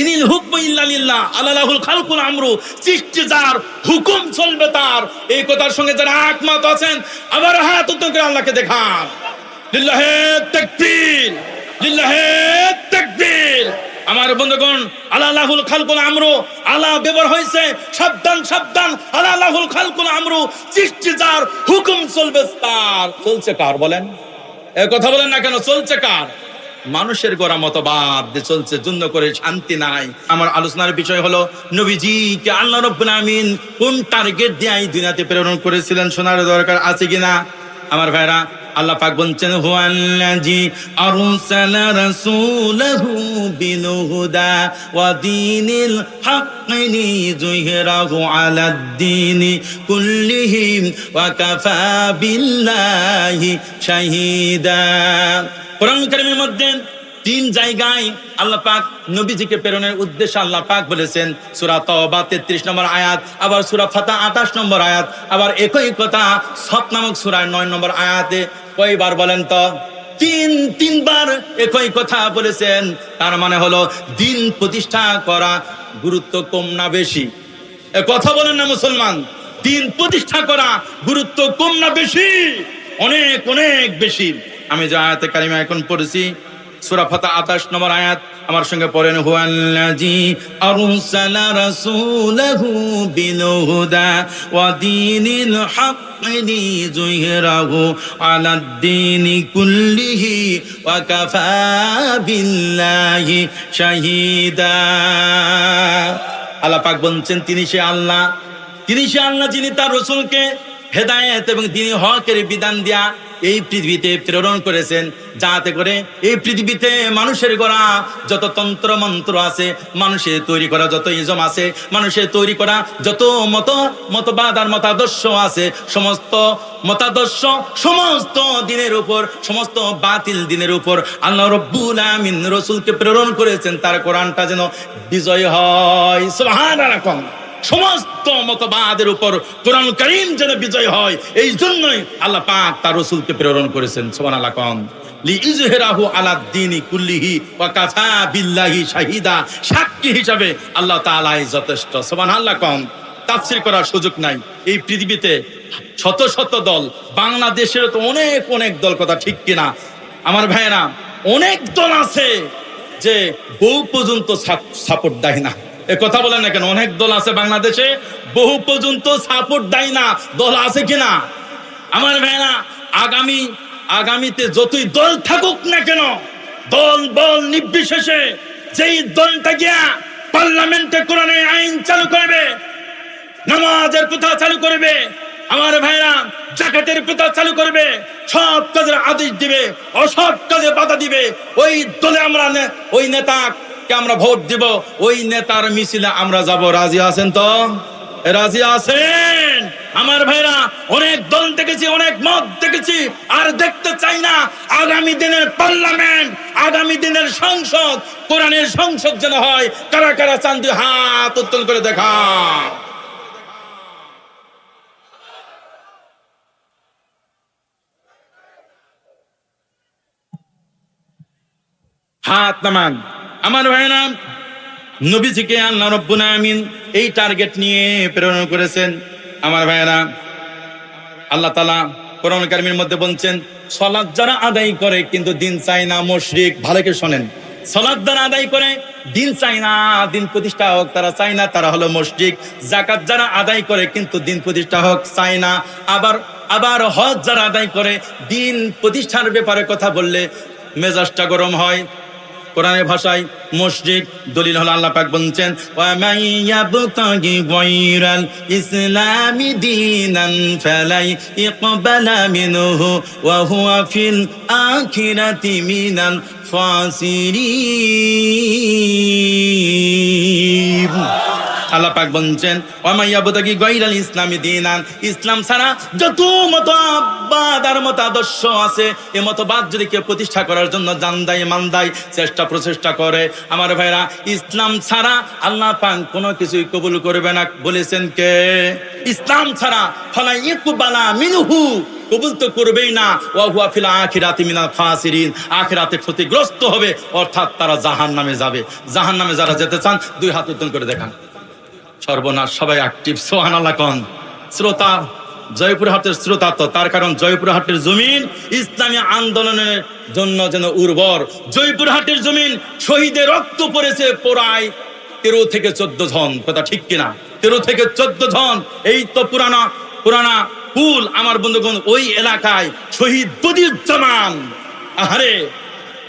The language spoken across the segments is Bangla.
ইনিল হুকম ইল্লালিল্লাহ, আল্লাহুল খালকুল আমরু সৃষ্টি যার হুকুম চলবে তার। এই কথার সঙ্গে যারা একমত আছেন আবার হাত উত্তর করে আল্লাহকে দেখান। লিল্লাহে তাকবীর লিল্লাহে তাকবীর। আমার বন্ধুগণ, আল্লাহুল খালকুল আমরু আল্লাহ ব্যবহার হয়েছে, সাবধান সাবধান, আল্লাহুল খালকুল আমরু সৃষ্টি যার হুকুম চলবে তার। চলছে কার বলেন? কথা বলেন না কেন, চলছে কার? মানুষের গোড়া মতবাদ চলছে, যুদ্ধ করে শান্তি নাই। আমার আলোচনার বিষয় হলো নবীজি কে আল্লাহ রব্বুল আমিন কোন টার্গেট দিয়ে এই দুনিয়াতে প্রেরণ করেছিলেন শোনার দরকার আছে কিনা? আমার ভাইরা, আল্লাহ পাক বলছেন হুয়াল্লাজি আরসালা রাসূলাহু বিল হুদা ওয়া দীনিল হাক্কি লিযুহরাহু আলাদ দীনি কুল্লিহিম ওয়া কাফা বিল্লাহি শাহিদা। কোরআন কারিমের মধ্যে তিন জায়গায় আল্লাহ পাক নবীজিকে প্রেরণের উদ্দেশ্যে আল্লাহ পাক বলেছেন, সূরা তওবা 33 নম্বর আয়াত, আবার সূরা ফাতা 28 নম্বর আয়াত, আবার একই কথা সত নামক সূরায় 9 নম্বর আয়াতে কয়বার বলেন তো? তিন, তিনবার একই কথা বলেছেন, তার মানে হলো দিন প্রতিষ্ঠা করা গুরুত্ব কম না বেশি। কথা বলেন না মুসলমান, দিন প্রতিষ্ঠা করা গুরুত্ব কম না বেশি, অনেক অনেক বেশি। আমি যে আয়াতে কারিমা এখন পড়েছি, সূরা ফাতা 28 নম্বর আয়াত, আমার সঙ্গে পড়েন হুয়াল্লাজি আরসালা রাসূলাহু বিল হুদা ওয়া দীনিল হাক্কি লিযুহরাহু আলাদ দীনি কুল্লিহি ওয়া কাফা বিল্লাহি শাহিদা। আল্লাহ পাক বলছেন, তিনি সে আল্লাহ, তিনি সে আল্লাহ যিনি তার রসুলকে হেদায়েত এবং তিনি হকের বিধান দিয়া এই পৃথিবীতে প্রেরণ করেছেন। যাতে করে এই পৃথিবীতে মানুষের গড়া যত তন্ত্র মন্ত্র আছে, মানুষের তৈরি করা যত ইজম আছে, মানুষের তৈরি করা যত মত, মতবাদ আর মতাদর্শ আছে, সমস্ত মতাদর্শ সমস্ত দিনের উপর, সমস্ত বাতিল দিনের উপর আল্লাহ রব্বুল আমিন রসুলকে প্রেরণ করেছেন। তার কোরআনটা যেন বিজয় হয়। সুবহানাল্লাহ। সমস্ত মতবাদের উপর কোরআন করিম যেন বিজয় হয়, এই জন্যই আল্লাহ পাক তার রসুলকে প্রেরণ করেছেন। সোমান আল্লাহ কন সাক্ষী হিসাবে আল্লাহ যথেষ্ট। তাফসীর করার সুযোগ নাই। এই পৃথিবীতে শত শত দল, বাংলাদেশের তো অনেক অনেক দল কথা ঠিক কিনা। আমার ভাইয়েরা, অনেক দল আছে যে বউ পর্যন্ত সাপোর্ট দেয় না। এ কথা বলেন না কেন? অনেক দল আছে বাংলাদেশে, বহু পর্যন্ত সাপোর্ট দেয় না। দল আছে কিনা? আমার ভাইরা আগামী, আগামীতে যতই দল থাকুক না কেন, দল বল নির্বিশেষে যেই দলটা গিয়া পার্লামেন্টে কোরআনে আইন চালু করবে, নামাজের প্রথা চালু করবে, আমার ভাইরা জাকাতের প্রথা চালু করবে সব কাজের আদেশ দিবে, অসৎ কাজে বাধা দিবে, ওই দলে আমরা ওই নেতা কে আমরা ভোট দিব? ওই নেতার মিছিলে আমরা যাব। রাজি আছেন তো? রাজি আছেন? আমার ভাইরা, অনেক দল দেখেছি, অনেক মত দেখেছি, আর দেখতে চাই না আগামী দিনের পার্লামেন্ট, আগামী দিনের সংসদ, কোরআনের সংসদ যেন হয়। কারা কারা চান্দি হাত উত্তোলন করে দেখা হাত নামান। আমার ভাইরা নবীজিকে আল্লাহ রব্বুল আমিন এই টার্গেট নিয়ে প্রেরণ করেছেন। আমার ভাইয়েরা, আল্লাহ তালা কোরআন কারিমের মধ্যে বলছেন, সলাদ যারা আদায় করে কিন্তু দিন চাই না মুশরিক। ভালো করে শোনেন। সলাদ যারা আদায় করে, দিন চাই না, দিন প্রতিষ্ঠা হোক, তারা চাই না, তারা হলো মসজিদ জাকাত যারা আদায় করে কিন্তু দিন প্রতিষ্ঠা হোক চাই না। আবার আবার হজ যারা আদায় করে, দিন প্রতিষ্ঠার ব্যাপারে কথা বললে মেজাজটা গরম হয়। কোরআনের ভাষায় মসজিদ দলিল হল আল্লাহ পাক বলছেন ইসলামী ইয়াবতাগি গায়রাল ইকবালা মিনহু ওয়া হুয়া ফিল আখিরাতি মিনাল ফাসিরিন। আল্লাহ পাক বলছেন ওয়ামাইয়া বুতাকি গায়রাল ইসলামি দীনান। ইসলাম ছাড়া যত মতবাদ আর মতাদর্শ আছে এই মতবাদ যদি কেউ প্রতিষ্ঠা করার জন্য জান দেয় মান দেয় চেষ্টা প্রচেষ্টা করে, আমার ভাইরা, ইসলাম ছাড়া আল্লাহ পাক কোনো কিছুই কবুল করবে না। বলেছেন কে? ইসলাম ছাড়া ফলা ইকুবালা মিনহু কবুল তো করবেই না। ওয়া হুয়া ফিল আখিরাতি মিনাল খাসিরিন। আখিরাতে ক্ষতিগ্রস্ত হবে, অর্থাৎ তারা জাহান নামে যাবে। জাহান নামে যারা যেতে চান, দুই হাত উত্তন করে দেখান। সর্বনাশ, সবাই অ্যাক্টিভ সোহান আল্লাহ শ্রোতা জয়পুরহাটের শ্রোতা তো, তার কারণ জয়পুরহাটের জমিন ইসলামী আন্দোলনের জন্য যেন উর্বর। জয়পুরহাটের জমিন শহীদের রক্ত পড়েছে পোড়ায় তেরো থেকে চোদ্দ জন। কথা ঠিক কিনা? তেরো থেকে চোদ্দ জন। এই তো পুরানা পুরানা কুল আমার বন্ধুগণ, ওই এলাকায় শহীদ বদিউজ্জামান। আহারে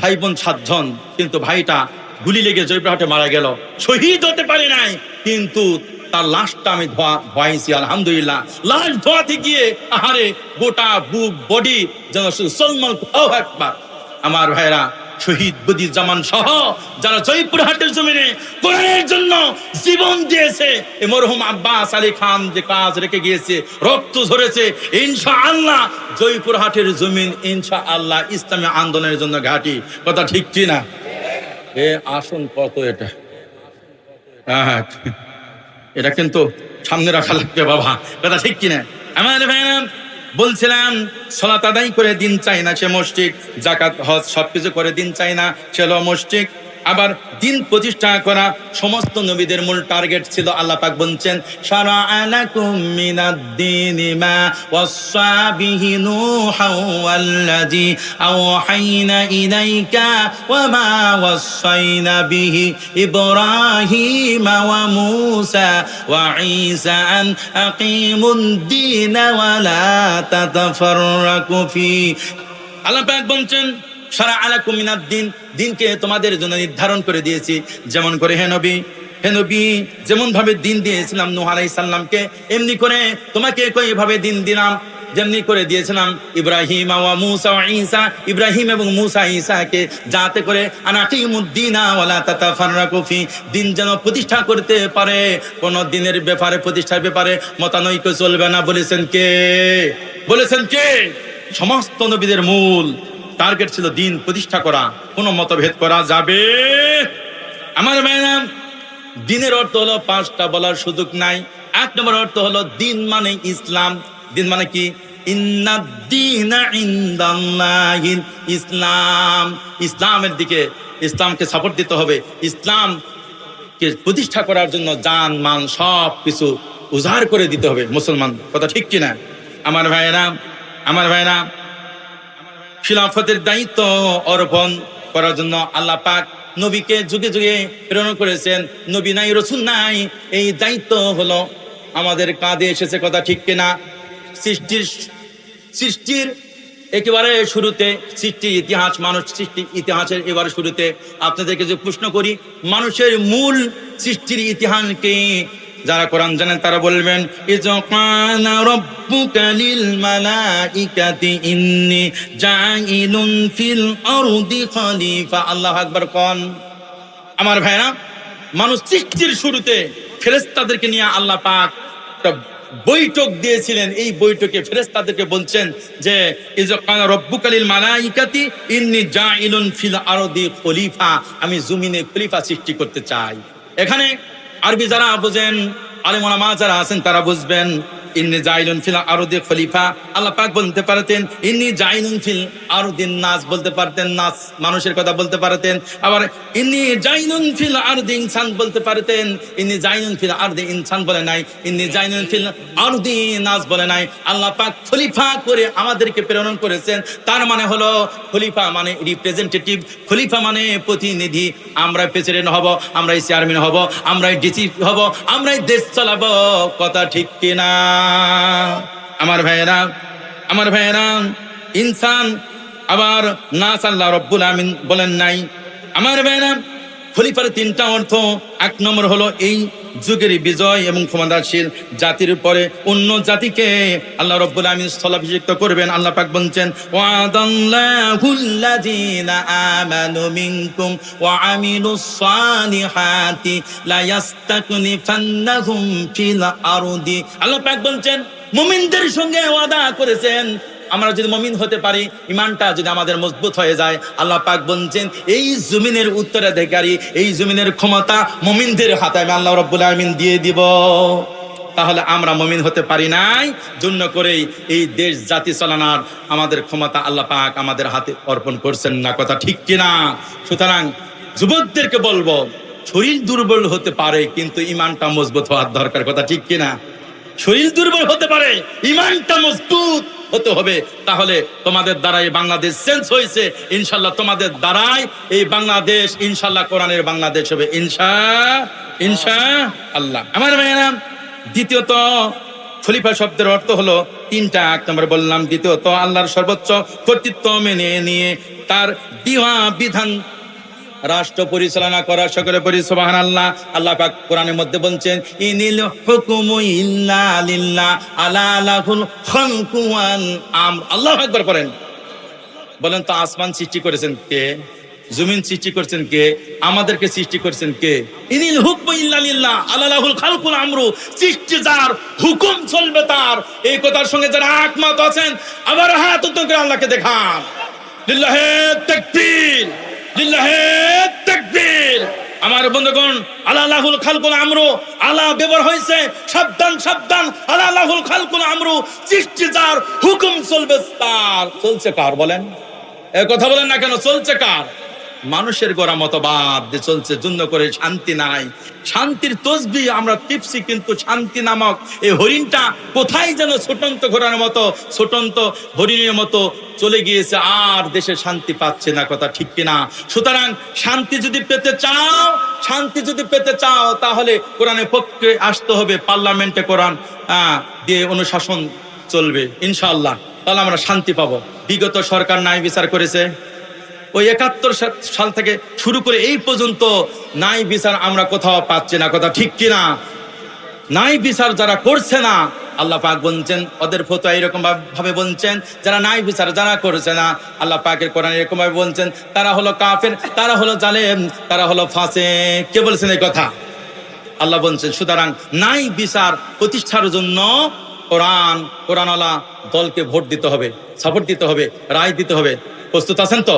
ভাই বোন সাতজন, কিন্তু ভাইটা গুলি লেগে জয়পুরহাটে মারা গেল। শহীদ হতে পারে নাই, কিন্তু তার লাশটা আমি ধোয়া, ধোয়াইছি, আলহামদুলিল্লাহ। লাশ ধোয়াতে গিয়ে, আহারে, গোটা বুক, বডি যেন সলমান আমার ভাইরা শহীদ বদি জামান সহ যারা জয়পুরহাটের জমিনে কোরআনের জন্য জীবন দিয়েছে এই মরহুম আব্বাস আলী খান যে কাজ রেখে গিয়েছে, রক্ত ঝরেছে ইনশা আল্লাহ জয়পুরহাটের জমিন ইনশা আল্লাহ ইসলামী আন্দোলনের জন্য ঘাটি। কথা ঠিক কি না? এ আসুন কত এটা? হ্যাঁ এটা কিন্তু সামনে রাখা লাগবে বাবা। কথা ঠিক কিনা আমার ভাইরাম বলছিলাম, সলাত আদায় করে দিন চাই না সে মসজিদ জাকাত হজ সবকিছু করে দিন চাই না ছিল মসজিদ। আবার দিন প্রতিষ্ঠা করা সমস্ত নবীদের মূল টার্গেট ছিল আল্লাহ পাক বলছেন সারা আলাকুম মিনাদ-দীন মা ওয়াসা বিহি নূহা ওয়াল্লাযী আওহাইনা ইলাইকা ওয়া মা ওয়াসাইনা বিহি ইব্রাহিম ওয়া মূসা ওয়া ঈসা আন আকিমুদ-দীন ওয়া লা তাতাফাররাকু ফি। আল্লাহ পাক বলছেন সারা আলাকুম মিনাদ দিন, দিনকে তোমাদের জন্য নির্ধারণ করে দিয়েছি। যেমন করে হে নবী যেমন ভাবে দিন দিয়েছিলাম নূহ সালামকে, এমনি করে তোমাকে কই ভাবে দিন দিলাম। যেমনি করে দিয়েছিলাম ইব্রাহিম মুসা ইব্রাহিম এবং মুসা ঈসাকে, যাতে করে দিন যেন প্রতিষ্ঠা করতে পারে। কোন দিনের ব্যাপারে, প্রতিষ্ঠার ব্যাপারে মতানৈক্য চলবে না। বলেছেন কে? বলেছেন কে? সমস্ত নবীদের মূল টার্গেট ছিল দিন প্রতিষ্ঠা করা, কোনো মতভেদ করা যাবে? আমার ম্যাডাম, দিনের অর্থ হলো পাঁচটা বলার সুযোগ নাই। এক নম্বর অর্থ হলো দিন মানে ইসলাম। দিন মানে কি? ইসলাম। ইসলামের দিকে ইসলামকে সাপোর্ট দিতে হবে। ইসলামকে প্রতিষ্ঠা করার জন্য যান মান সব কিছু উজাড় করে দিতে হবে মুসলমান। কথা ঠিক কিনা? আমার ভাইয়েরা আমার ভাইয়েরা খিলাফতের দায়িত্ব অর্পণ করার জন্য আল্লাহ পাক নবীকে যুগে যুগে প্রেরণ করেছেন। নবী নাই, রসুল নাই, এই দায়িত্ব হলো আমাদের কাঁধে এসেছে কথা ঠিক কিনা? সৃষ্টির সৃষ্টির একেবারে শুরুতে, সৃষ্টির ইতিহাস, মানুষ সৃষ্টির ইতিহাসের এবারে শুরুতে আপনাদেরকে যে প্রশ্ন করি, মানুষের মূল সৃষ্টির ইতিহাসকে যারা কোরআন জানেন তারা বলবেন রাব্বুকা লিল মালাইকাতি ইন্নী খলিফা। আল্লাহু আকবার কোন? আমার ভাইরা, মানুষ সৃষ্টির শুরুতে ফেরেশতাদেরকে নিয়ে আল্লাহ পাক বৈঠক দিয়েছিলেন। এই বৈঠকে ফেরেশতাদেরকে বলছেন যে ইজকানা রাব্বুকা লিল মালাইকাতি ইন্নী ফিল আরদি খলিফা। আমি জমিনে খলিফা সৃষ্টি করতে চাই। এখানে আরবি যারা বুঝেন আলিমা যারা আছেন তারা বুঝবেন। ইন্নি জাইলুন ফিল আরদি খলিফা। আল্লাহ পাক বলতে পারতেন, ইন্নি জাইলুন ফিল আরদিন নাস বলতে পারতেন, নাস মানুষের কথা বলতে পারতেন। আবার ইন্নি জাইলুন ফিল আরদি ইনসান বলতে পারতেন, ইন্নি জাইলুন ফিল আরদি ইনসান বলে নাই, ইন্নি জাইলুন ফিল আরদি নাস বলে নাই। আল্লাহ পাক খলিফা করে আমাদেরকে প্রেরণ করেছেন, তার মানে হলো খলিফা মানে রিপ্রেজেন্টেটিভ খলিফা মানে প্রতিনিধি। আমরা প্রেসিডেন্ট হব, আমরাই চেয়ারম্যান হব, আমরাই ডিসি হব, আমরাই দেশ চালাবো, কথা ঠিক কিনা? আমার ভাইয়েরা আমার ভাইয়েরা, ইনসান আবার না আল্লাহ রব্বুল আমিন বলেন নাই। আমার ভাইয়েরা, খলিফার তিনটা অর্থ, এক নম্বর হলো এই যুগের বিজয় এবং ক্ষমতাশীল জাতির পরে অন্য জাতিকে আল্লাহ রব্বুল আমিন স্থলাভিষিক্ত করবেন। আল্লাহ পাক বলছেন ওয়া লা আল্লাহ পাক বলছেন, মুমিনদের সঙ্গে ওয়াদা করেছেন আমরা যদি মমিন হতে পারি ইমানটা যদি আমাদের মজবুত হয়ে যায়, আল্লাহ পাক বলছেন, এই জমিনের উত্তরাধিকারী এই জমিনের ক্ষমতা মমিনদের হাতে আমি আল্লাহ রব্বুল আলমিন দিয়ে দিব। তাহলে আমরা মমিন হতে পারি নাই, জন্য করেই এই দেশ জাতি চালানোর আমাদের ক্ষমতা আল্লাহ পাক আমাদের হাতে অর্পণ করছেন না। কথা ঠিক কিনা? সুতরাং যুবকদেরকে বলব, শরীর দুর্বল হতে পারে, কিন্তু ইমানটা মজবুত হওয়ার দরকার। কথা ঠিক কিনা? শরীর দুর্বল হতে পারে ইমানটা মজবুত। হতে হবে, তাহলে তোমাদের দ্বারাই বাংলাদেশ চেঞ্জ হয়েছে। ইনশাল্লাহ তোমাদের দ্বারাই এই বাংলাদেশ ইনশাল্লাহ কোরআনের বাংলাদেশ হবে। ইনশা ইনশা আল্লাহ। আমার ভাইয়েরা, দ্বিতীয়ত, খলিফা শব্দের অর্থ হলো তিনটা এক নম্বর বললাম। দ্বিতীয়ত, আল্লাহর সর্বোচ্চ কর্তৃত্ব মেনে নিয়ে তার দিওয়া বিধান রাষ্ট্র পরিচালনা করা সকলে পরি আল্লাহ আল্লাহ পাক কোরআনের মধ্যে বলছেন, ইনিল হুকুমু ইল্লা লিল্লাহ, আলা লাহুল খালকু ওয়াল আমর। আল্লাহু আকবার করেন বলেন তো, আসমান সৃষ্টি করেছেন কে? জমিন সৃষ্টি করেছেন কে? আমাদেরকে সৃষ্টি করেছেন কে? ইনিল হুকমু ইল্লা লিল্লাহ, আলা লাহুল খালকুল আমরু। সৃষ্টি যার, হুকুম চলবে তার। এই কথার সঙ্গে যারা একমত আছেন, আবার হাত উত্তর করে আল্লাহকে দেখান। লিল্লাহে তাকবীর। আমার বন্ধুগণ, আল্লাহুল খালকুল আমরু, আলা ব্যবহার হয়েছে, সাবধান সাবধান, আল্লাহুল খালকুল আমরু সৃষ্টি যার হুকুম চলবে তার। চলছে কার বলেন? কথা বলেন না কেন, চলছে কার? মানুষের গোড়া মতবাদ চলছে জন্য করে শান্তি নাই। শান্তির তসবি আমরা টিপসি কিন্তু শান্তি নামক এই হরিণটা কোথায় যেন ছোটন্ত ঘোরার মতো ছোটন্ত হরিণের মতো চলে গিয়েছে, আর দেশে শান্তি পাচ্ছে না কথা ঠিক কিনা? সুতরাং শান্তি যদি পেতে চাও, শান্তি যদি পেতে চাও, তাহলে কোরআনের পক্ষে আসতে হবে, পার্লামেন্টে কোরআন দিয়ে অনুশাসন চলবে ইনশাল্লাহ তাহলে আমরা শান্তি পাবো। বিগত সরকার নাই বিচার করেছে। ওই একাত্তর সাল থেকে শুরু করে এই পর্যন্ত নাই বিচার আমরা কোথাও পাচ্ছি না, কথা ঠিক কিনা? নাই বিচার যারা করছে না, আল্লাহ পাক বলছেন, ওদের ফতো এরকম ভাবে বলছেন, যারা নাই বিচার যারা করছে না, আল্লাহ পাকের কোরআন এরকম ভাবে বলছেন, তারা হলো কাফের, তারা হলো জালেম, তারা হলো ফাঁসে কে বলছেন এই কথা? আল্লাহ বলছেন, সুতরাং নাই বিচার প্রতিষ্ঠার জন্য কোরআন, কোরআনওয়ালা দলকে ভোট দিতে হবে, সাপোর্ট দিতে হবে, রায় দিতে হবে। প্রস্তুত আছেন তো?